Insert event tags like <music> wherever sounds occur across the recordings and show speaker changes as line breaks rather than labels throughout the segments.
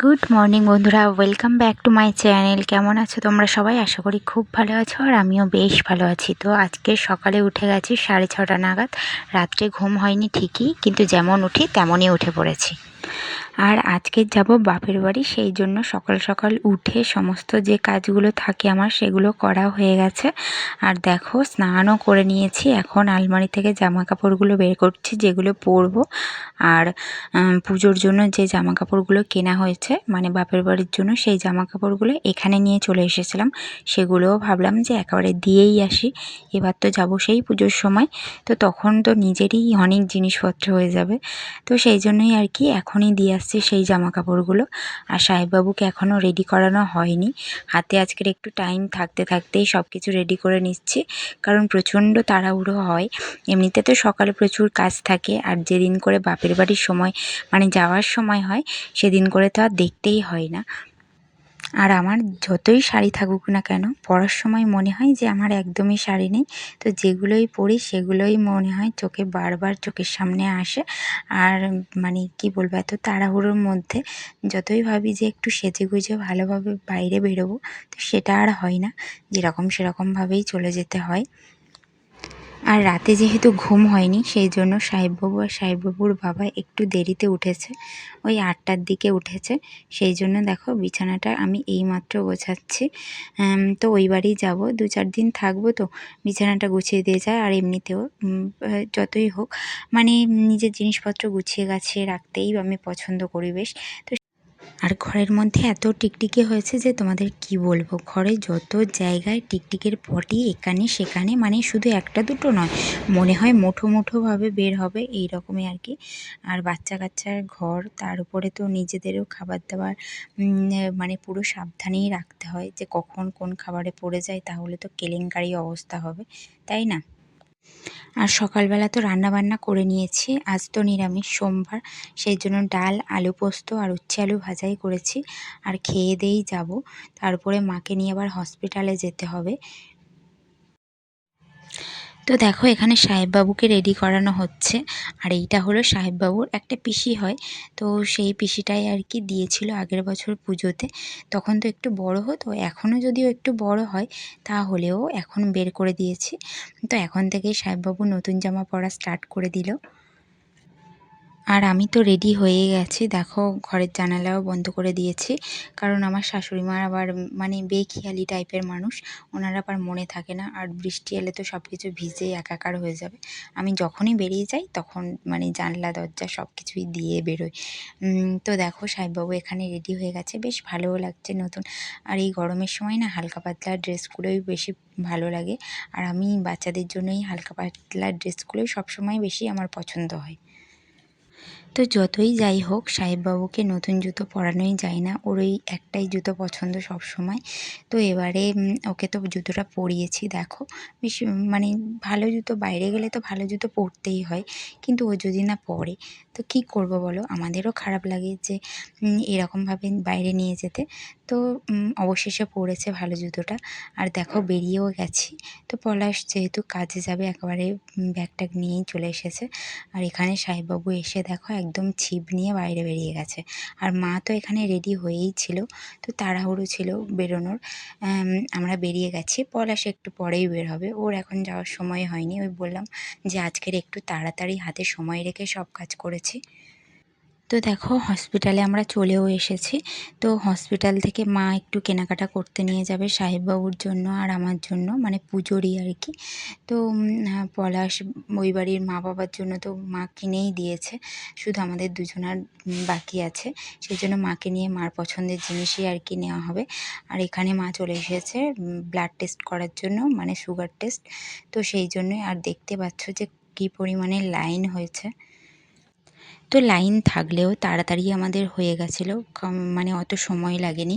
Good morning বন্ধুরা। Welcome back to my channel কেমন আছো তোমরা সবাই? আশা করি খুব ভালো আছো আর আমিও বেশ ভালো আছি। তো আজকে সকালে উঠে গেছি সাড়ে ছটা নাগাদ। রাত্রে ঘুম হয়নি ঠিকই, কিন্তু যেমন উঠি, তেমনই উঠে পড়েছি। আর আজকে যাব বাপের বাড়ি, সেই জন্য সকাল সকাল উঠে সমস্ত যে কাজগুলো থাকে আমার, সেগুলো করা হয়ে গেছে। আর দেখো, স্নানও করে নিয়েছি। এখন আলমারি থেকে জামা কাপড়গুলো বের করছি, যেগুলো পরবো। আর পুজোর জন্য যে জামা কাপড়গুলো কেনা হয়েছে মানে বাপের বাড়ির জন্য, সেই জামা কাপড়গুলো এখানে নিয়ে চলে এসেছিলাম। সেগুলোও ভাবলাম যে একেবারে দিয়েই আসি। এবার তো যাব সেই পুজোর সময়। তো তখন তো নিজেরই অনেক জিনিসপত্র হয়ে যাবে। তো সেই জন্যই আর কি এখনই দিয়ে আসছি সেই জামা কাপড়গুলো আর সাহেববাবুকে এখনও রেডি করানো হয়নি। হাতে আজকের একটু টাইম থাকতে থাকতেই সব কিছু রেডি করে নিচ্ছি। কারণ প্রচণ্ড তাড়াহুড়ো হয়। এমনিতে তো সকালে প্রচুর কাজ থাকে। আর যেদিন করে বাপের বাড়ির সময় মানে যাওয়ার সময় হয়, সেদিন করে তো আর দেখতেই হয় না। আর আমার যতই শাড়ি থাকুক না কেন, পরার সময় মনে হয় যে আমার একদমই শাড়ি নেই। তো যেগুলোই পরি, সেগুলোই মনে হয় চোখে বারবার চোখের সামনে আসে। আর মানে কি বলব, এত তাড়াহুড়োর মধ্যে যতই ভাবি যে একটু সেজে গুজে ভালোভাবে বাইরে বেরোবো, তো সেটা আর হয় না। যেরকম সেরকমভাবেই চলে যেতে হয়। আর রাতে যেহেতু ঘুম হয়নি, সেই জন্য সাহেববাবু আর সাহেববাবুর বাবা একটু দেরিতে উঠেছে, ওই আটটার দিকে উঠেছে। সেই জন্য দেখো বিছানাটা আমি এইমাত্র গোছাচ্ছি। তো ওই বাড়ি যাব। দু চার দিন থাকব তো, বিছানাটা গুছিয়ে দিয়ে যায় আর এমনিতেও যতই হোক। মানে নিজের জিনিসপত্র গুছিয়ে গাছিয়ে রাখতেই আমি পছন্দ করি বেশ। তো আর ঘরের মধ্যে এত টিকটিকি হয়েছে যে তোমাদের কি বলব? ঘরে যত জায়গায় টিকটিকের পটি, এখানে সেখানে মানে শুধু একটা দুটো নয়, মনে হয় মুঠো মুঠোভাবে বের হবে এই রকমই আর কি। আর বাচ্চা কাচ্চার ঘর, তার উপরে তো নিজেদেরও খাবার দাবার মানে পুরো সাবধানেই রাখতে হয় যে কখন কোন খাবারে পড়ে যায়, তাহলে তো কেলেঙ্কারি অবস্থা হবে, তাই না? আর সকালবেলা তো রান্না বান্না করে নিয়েছি। আজ তো নিরামিষ সোমবার, সেই জন্য ডাল, আলু পোস্ত আর উচ্ছে আলু ভাজাই করেছি। আর খেয়ে দিয়েই যাব। তারপরে মাকে নিয়ে আবার হসপিটালে যেতে হবে। তো দেখো, এখানে সাহেববাবুকে রেডি করানো হচ্ছে। আর এইটা হলো সাহেববাবুর একটা পিসি হয়। তো সেই পিসিটাই আর কি দিয়েছিল আগের বছর পুজোতে। তখন তো একটু বড় হতো, এখনও যদিও একটু বড় হয়, তাহলেও এখন বের করে দিয়েছি। তো এখন থেকেই সাহেববাবু নতুন জামা পরা স্টার্ট করে দিল। আর আমি তো রেডি হয়ে গেছি। দেখো, ঘরের জানালাও বন্ধ করে দিয়েছি। কারণ আমার শাশুড়ি মার আবার মানে বেখিয়ালি টাইপের মানুষ। ওনার আবার মনে থাকে না। আর বৃষ্টি এলে তো সব কিছু ভিজে একাকার হয়ে যাবে। আমি যখনই বেরিয়ে যাই, তখন মানে জানলা, দরজা সব কিছুই দিয়ে বেরোই। তো দেখো, সাহেববাবু এখানে রেডি হয়ে গেছে। বেশ ভালোও লাগছে নতুন। আর এই গরমের সময় না, হালকা পাতলা ড্রেসগুলোই বেশি ভালো লাগে। আর আমি বাচ্চাদের জন্যই হালকা পাতলা ড্রেসগুলোই সবসময় বেশি আমার পছন্দ হয়। তো যতই যাই হোক, সাহেববাবুকে নতুন জুতো পরানোই যায় না। ওর ওই একটাই জুতো পছন্দ সব সময় তো এবারে ওকে তো জুতোটা পরিয়েছি, দেখো। বেশ মানে ভালো জুতো, বাইরে গেলে তো ভালো জুতো পরতেই হয়, কিন্তু ও যদি না পরে, তো কি করব বলো? আমাদেরও খারাপ লাগে যে এরকমভাবে বাইরে নিয়ে যেতে। তো অবশেষে পড়েছে ভালো জুতোটা। আর দেখো, বেরিয়েও গেছি। তো পলাশ যেহেতু কাজে যাবে, একেবারে ব্যাগ ট্যাগ নিয়েই চলে এসেছে। আর এখানে সাহেববাবু এসে দেখো একদম ছিপ নিয়ে বাইরে বেরিয়ে গেছে। আর মা তো এখানে রেডি হয়েই ছিল, তো তাড়াহুড়ো ছিল বেরোনোর। আমরা বেরিয়ে গেছি, পলাশ একটু পরেই বের হবে। ওর এখন যাওয়ার সময় হয়নি। ওই বললাম যে, আজকের একটু তাড়াতাড়ি হাতে সময় রেখে সব কাজ করেছি। তো দেখো হসপিটালে আমরা চলেও এসেছি। তো হসপিটাল থেকে মা একটু কেনাকাটা করতে নিয়ে যাবে সাহেববাবুর জন্য আর আমার জন্য মানে পুজোরই আর কি। তো পলাশ ওই বাড়ির মা বাবার জন্য তো মা কিনেই দিয়েছে। শুধু আমাদের দুজনার বাকি আছে। সেই জন্য মাকে নিয়ে মার পছন্দের জিনিসই আর কি নেওয়া হবে। আর এখানে মা চলে এসেছে ব্লাড টেস্ট করার জন্য মানে সুগার টেস্ট তো সেই জন্যই আর দেখতে পাচ্ছ যে কী পরিমাণে লাইন হয়েছে। তো লাইন থাকলেও তাড়াতাড়ি আমাদের হয়ে গেছিল। মানে অত সময় লাগেনি।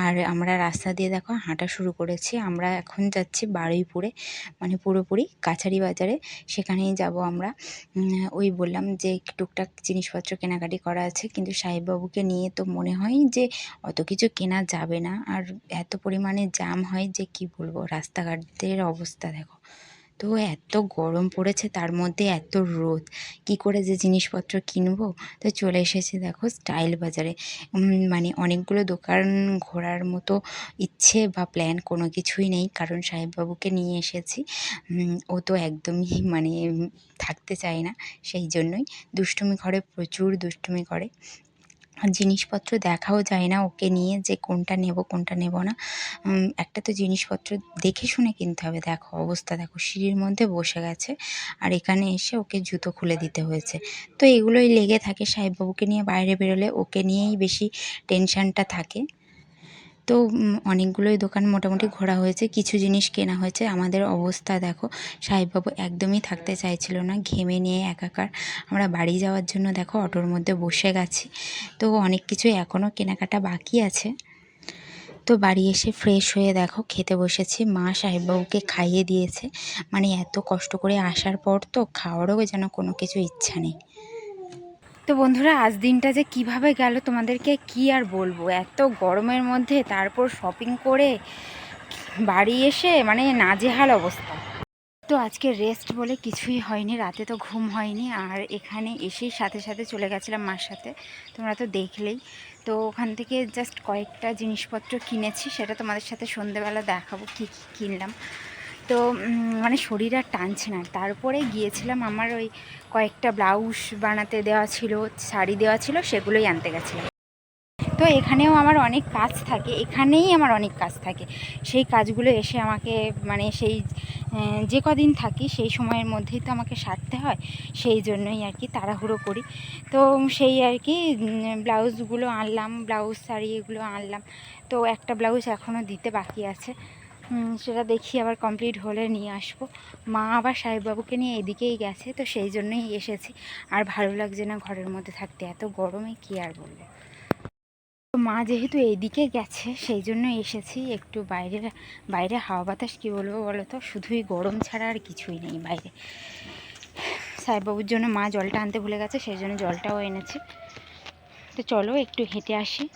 আর আমরা রাস্তা দিয়ে দেখো হাঁটা শুরু করেছি। আমরা এখন যাচ্ছি বারুইপুরে মানে পুরোপুরি কাছারি বাজারে। সেখানেই যাব আমরা। ওই বললাম যে টুকটাক জিনিসপত্র কেনাকাটি করা আছে। কিন্তু সাহেববাবুকে নিয়ে তো মনে হয় যে অত কিছু কেনা যাবে না। আর এত পরিমাণে জাম হয় যে কি বলব? রাস্তাঘাটের অবস্থা দেখো। তো এত গরম পড়েছে তার মধ্যে এত রোদ। কি করে যে জিনিসপত্র কিনবো? তো চলে এসেছে দেখো স্টাইল বাজারে। মানে অনেকগুলো দোকান ঘোরার মতো ইচ্ছে বা প্ল্যান কোনো কিছুই নেই। কারণ সাহেববাবুকে নিয়ে এসেছি। ও তো একদমই <laughs> মানে থাকতে চায় না। সেই জন্যই দুষ্টুমি করে, প্রচুর দুষ্টুমি করে। জিনিসপত্র দেখাও যায় না, ওকে নিয়ে যে কোনটা নেব কোনটা নেব না। একটা তো জিনিসপত্র দেখে শুনে কিনতে হবে। দেখো, অবস্থা দেখো, সিঁড়ির মধ্যে বসে গেছে আর এখানে এসে ওকে জুতো খুলে দিতে হয়েছে। তো এগুলোই লেগে থাকে সাহেববাবুকে নিয়ে, বাইরে বেরোলে ওকে নিয়েই বেশি টেনশানটা থাকে। তো অনেকগুলোই দোকান মোটামুটি ঘোরা হয়েছে। কিছু জিনিস কেনা হয়েছে। আমাদের অবস্থা দেখো, সাহেববাবু একদমই থাকতে চাইছিল না, ঘেমে নিয়ে একাকার। আমরা বাড়ি যাওয়ার জন্য দেখো, অটোর মধ্যে বসে গেছি। তো অনেক কিছুই এখনও কেনাকাটা বাকি আছে। তো বাড়ি এসে ফ্রেশ হয়ে দেখো, খেতে বসেছি। মা সাহেববাবুকে খাইয়ে দিয়েছে। মানে এত কষ্ট করে আসার পর তো খাওয়ারও যেন কোনো কিছু ইচ্ছা নেই। তো বন্ধুরা, আজ দিনটা যে কীভাবে গেল তোমাদেরকে কি আর বলব? এত গরমের মধ্যে তারপর শপিং করে বাড়ি এসে মানে নাজেহাল অবস্থা। তো আজকে রেস্ট বলে কিছুই হয়নি, রাতে তো ঘুম হয়নি। আর এখানে এসেই সাথে সাথে চলে গেছিলাম মার সাথে। তোমরা তো দেখলেই। তো ওখান থেকে জাস্ট কয়েকটা জিনিসপত্র কিনেছি, সেটা তোমাদের সাথে সন্ধেবেলা দেখাবো কী কী কিনলাম। তো মানে শরীর আর টানছে না। তারপরে গিয়েছিলাম আমার ওই কয়েকটা ব্লাউজ বানাতে দেওয়া ছিল, শাড়ি দেওয়া ছিল, সেগুলোই আনতে গেছিলাম। তো এখানেও আমার অনেক কাজ থাকে, এখানেই আমার অনেক কাজ থাকে। সেই কাজগুলো এসে আমাকে মানে সেই যে কদিন থাকি সেই সময়ের মধ্যেই তো আমাকে সারতে হয়, সেই জন্যই আর কি তাড়াহুড়ো করি। তো সেই আর কি ব্লাউজগুলো আনলাম, ব্লাউজ শাড়ি এগুলো আনলাম। তো একটা ব্লাউজ এখনও দিতে বাকি আছে। সেটা দেখি আবার কমপ্লিট হলে নিয়ে আসব। মা আবার সাহেববাবুকে নিয়ে এদিকেই গেছে, তো সেই জন্যই এসেছি। আর ভালো লাগছে না ঘরের মধ্যে থাকতে, এত গরমে কি আর বলব? মা যেহেতু এইদিকে গেছে, সেই জন্য এসেছি। একটু বাইরে বাইরে হাওয়া বাতাস কী বলব বলো তো? শুধুই গরম ছাড়া আর কিছুই নেই বাইরে। সাহেববাবুর জন্য মা জলটা আনতে ভুলে গেছে, সেই জন্য জলটাও এনেছে। তো চলো একটু হেঁটে আসি।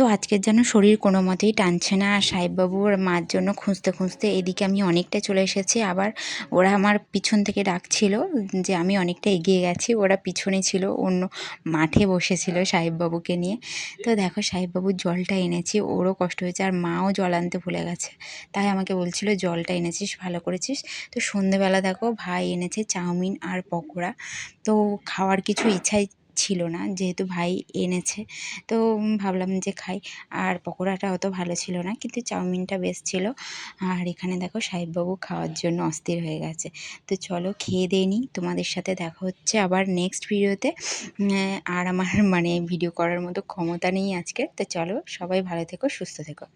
তো আজকের যেন শরীর কোনো মতেই টানছে না। আর সাহেববাবু সাহেববাবুর মার জন্য খুঁজতে খুঁজতে এদিকে আমি অনেকটা চলে এসেছি। আবার ওরা আমার পিছন থেকে ডাকছিল যে আমি অনেকটা এগিয়ে গেছি। ওরা পিছনে ছিল, অন্য মাঠে বসেছিল সাহেববাবুকে নিয়ে। তো দেখো সাহেববাবুর জলটা এনেছি, ওরও কষ্ট হয়েছে আর মাও জল আনতে ভুলে গেছে। তাই আমাকে বলছিল, জলটা এনেছিস, ভালো করেছিস। তো সন্ধেবেলা দেখো ভাই এনেছে চাউমিন আর পকোড়া। তো খাওয়ার কিছু ইচ্ছাই ছিল না, যেহেতু ভাই এনেছে। তো ভাবলাম যে খাই। আর পকোড়াটা অত ভালো ছিল না, কিন্তু চাউমিনটা বেশ ছিল। আর এখানে দেখো সাহেববাবু খাওয়ার জন্য অস্থির হয়ে গেছে। তো চলো খেয়ে দিয়ে নিই, তোমাদের সাথে দেখা হচ্ছে আবার নেক্সট ভিডিওতে আর আমার মানে ভিডিও করার মতো ক্ষমতা নেই আজকে। তো চলো সবাই ভালো থেকো, সুস্থ থেকো।